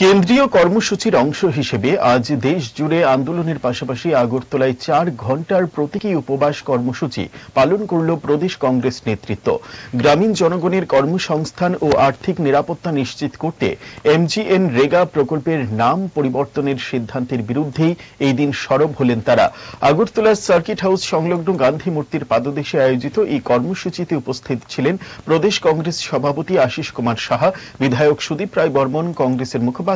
কেন্দ্রীয় কর্মসূচির অংশ হিসেবে আজ দেশ জুড়ে আন্দোলনের পাশাপাশি আগরতলায় চার ঘণ্টার প্রতীকী উপবাস কর্মসূচি পালন করল প্রদেশ কংগ্রেস নেতৃত্ব। গ্রামীণ জনগণের কর্মসংস্থান ও আর্থিক নিরাপত্তা নিশ্চিত করতে এমজিএন রেগা প্রকল্পের নাম পরিবর্তনের সিদ্ধান্তের বিরুদ্ধেই এই দিন সরব হলেন তারা। আগরতলার সার্কিট হাউস সংলগ্ন গান্ধী মূর্তির পাদদেশে আয়োজিত এই কর্মসূচিতে উপস্থিত ছিলেন প্রদেশ কংগ্রেস সভাপতি আশিস কুমার সাহা, বিধায়ক সুদীপ রায় বর্মন, কংগ্রেসের মুখপাত্র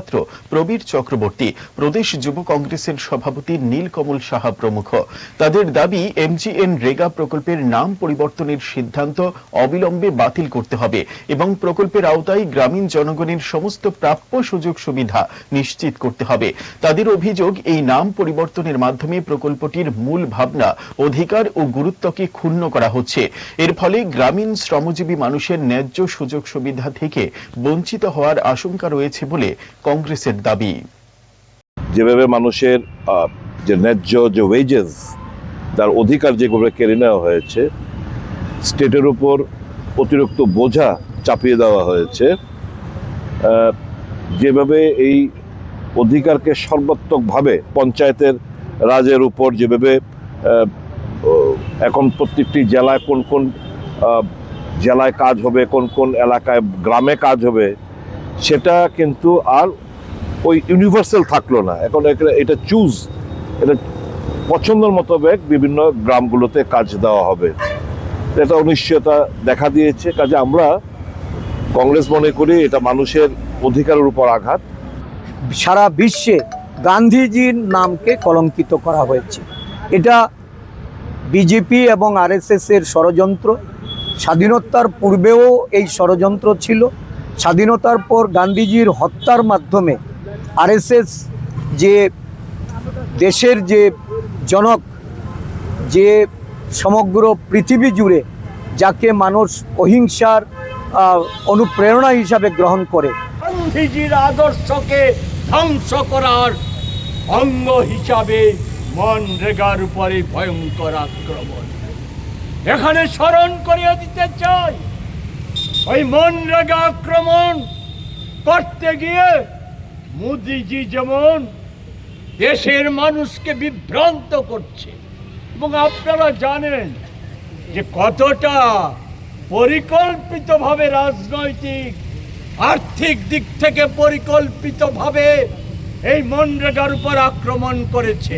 প্রবীর চক্রবর্তী, প্রদেশ যুব কংগ্রেসের সভাপতি নীলকমল সাহা প্রমুখ। তাদের দাবি, এমজিএন রেগা প্রকল্পের নাম পরিবর্তনের সিদ্ধান্ত অবিলম্বে বাতিল করতে হবে এবং প্রকল্পের আওতায় গ্রামীণ জনগণের সমস্ত প্রাপ্য সুযোগ সুবিধা নিশ্চিত করতে হবে। তাদের অভিযোগ, এই নাম পরিবর্তনের মাধ্যমে প্রকল্পটির মূল ভাবনা, অধিকার ও গুরুত্বকে ক্ষুণ্ণ করা হচ্ছে। এর ফলে গ্রামীণ শ্রমজীবী মানুষের ন্যায্য সুযোগ সুবিধা থেকে বঞ্চিত হওয়ার আশঙ্কা রয়েছে বলে কংগ্রেসের দাবি। যেভাবে মানুষের যে ন্যায্য যে ওয়েজেস তার অধিকার যেভাবে কেড়ে নেওয়া হয়েছে স্টেটের উপর অতিরিক্ত বোঝা চাপিয়ে দেওয়া হয়েছে যেভাবে এই অধিকারকে সর্বাত্মকভাবে পঞ্চায়েতের রাজের উপর যেভাবে এখন প্রত্যেকটি জেলায় কোন কোন জেলায় কাজ হবে, কোন কোন এলাকায় গ্রামে কাজ হবে সেটা কিন্তু আর ওই ইউনিভার্সাল থাকল না। এখন এটা- চুজ এটা পছন্দের মোতাবেক বিভিন্ন গ্রামগুলোতে কাজ দেওয়া হবে। এটা অনিশ্চয়তা দেখা দিয়েছে, কাজে আমরা কংগ্রেস মনে করি এটা মানুষের অধিকারের উপর আঘাত। সারা বিশ্বে গান্ধীজির নামকে কলঙ্কিত করা হয়েছে। এটা বিজেপি এবং আরএসএস এর ষড়যন্ত্র, স্বাধীনতার পূর্বেও এই ষড়যন্ত্র ছিল। স্বাধীনতার পর গান্ধীজির হত্যার মাধ্যমে আরএসএস যে দেশের যে জনক, যে সমগ্র পৃথিবী জুড়ে যাকে মানুষ অহিংসার অনুপ্রেরণা হিসাবে গ্রহণ করে। গান্ধীজির আদর্শকে ধ্বংস করার অঙ্গ হিসাবে মনরেগার উপরে ভয়ঙ্কর আক্রমণ। এখানে স্মরণ করিয়ে দিতে চাই। ওই মনরেগা আক্রমণ করতে গিয়ে মোদিজি যেমন দেশের মানুষকে বিভ্রান্ত করছে। এবং আপনারা জানেন যে কতটা পরিকল্পিতভাবে রাজনৈতিক, আর্থিক দিক থেকে পরিকল্পিতভাবে এই মনরেগার উপর আক্রমণ করেছে।